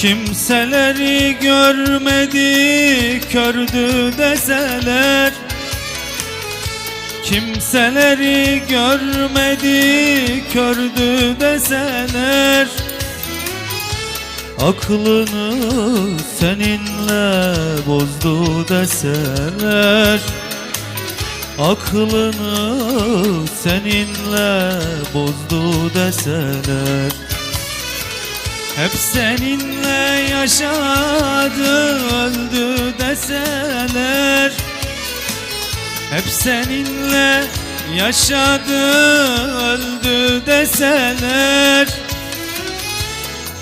Kimseleri görmedi kördü deseler. Kimseleri görmedi kördü deseler. Aklını seninle bozdu deseler. Aklını seninle bozdu deseler Hep seninle yaşadı öldü deseler. Hep seninle yaşadı öldü deseler.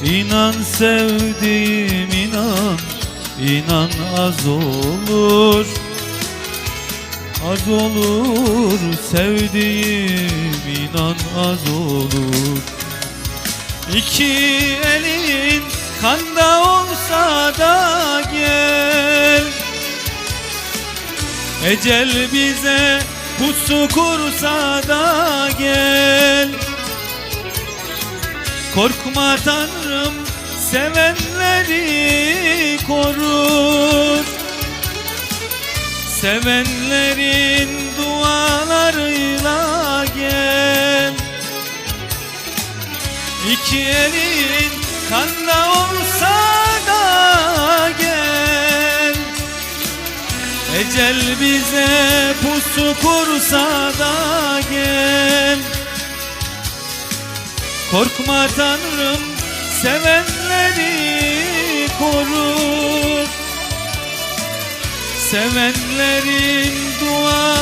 İnan sevdiğim inan inan az olur. Az olur sevdiğim inan az olur İki elin kanda olsa da gel. Ecel bize pusu kursa da gel. Korkma Tanrım sevenleri korur. Sevenlerin dualarıyla İki elin kanda olsa da gel. Ecel bize pusu kursa da gel. Korkma Tanrım sevenleri korur. Sevenlerin dualarıyla